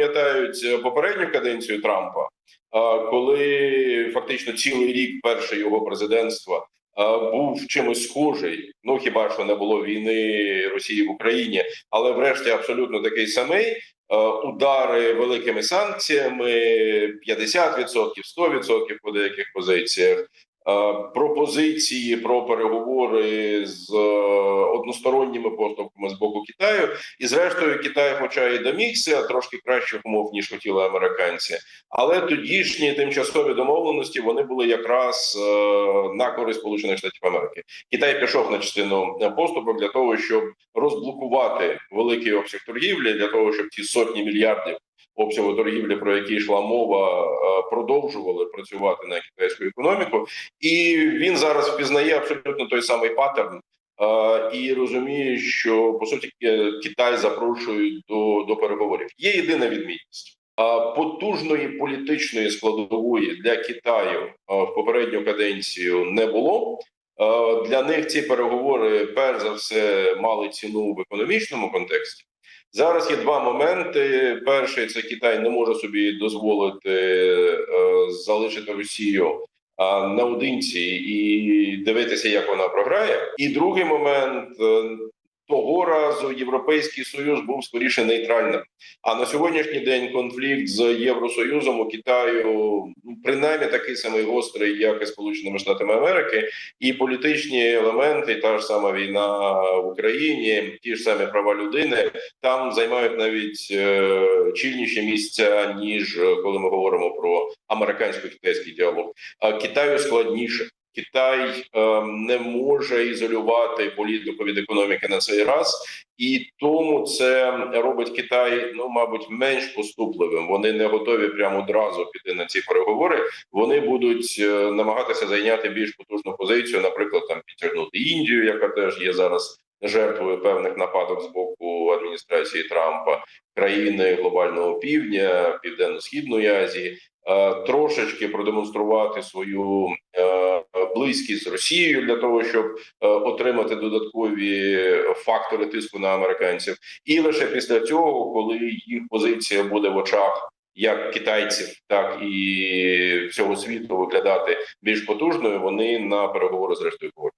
пам'ятають е, попередню каденцію Трампа, коли фактично цілий рік перше його президентства був чимось схожий. Ну хіба що не було війни Росії в Україні, але врешті абсолютно такий самий. Удари великими санкціями 50%, 100% по деяких позиціях. Пропозиції про переговори з односторонніми поступками з боку Китаю, і зрештою Китай, хоча і домігся трошки кращих умов ніж хотіли американці, але тодішні тимчасові домовленості вони були якраз е, на користь Сполучених Штатів Америки. Китай пішов на частину поступок для того, щоб розблокувати великий обсяг торгівлі, для того, щоб ті сотні мільярдів обсягу торгівлі, про які йшла мова, е, продовжували працювати на китайську економіку, і він зараз впізнає абсолютно той самий паттерн. Е, І розуміє, що по суті Китай запрошують до, до переговорів. Є єдина відмінність потужної політичної складової для Китаю в попередню каденцію не було. Е, Для них ці переговори перш за все мали ціну в економічному контексті. Зараз є два моменти. Перший це Китай не може собі дозволити е, залишити Росію наодинці і дивитися, як вона програє. І другий момент е, того разу Європейський Союз був скоріше нейтральним. А на сьогоднішній день конфлікт з Євросоюзом у Китаю ну, принаймні такий самий гострий, як і Сполученими Штатами Америки, і політичні елементи, та ж сама війна в Україні, ті ж самі права людини там займають навіть е, чільніші місця ніж коли ми говоримо про американсько-китайський діалог. А Китаю складніше. Китай е, не може ізолювати політику від економіки на цей раз, і тому це робить Китай, ну мабуть, менш поступливим. Вони не готові прямо одразу піти на ці переговори. Вони будуть е, намагатися зайняти більш потужну позицію, наприклад, там підтягнути Індію, яка теж є зараз жертвою певних нападок з боку адміністрації Трампа, країни глобального півдня, південно-східної Азії. е, Трошечки продемонструвати свою е, близькість з Росією для того, щоб е, отримати додаткові фактори тиску на американців, і лише після цього, коли їх позиція буде в очах як китайців, так і всього світу виглядати більш потужною, вони на переговори зрештою погодяться.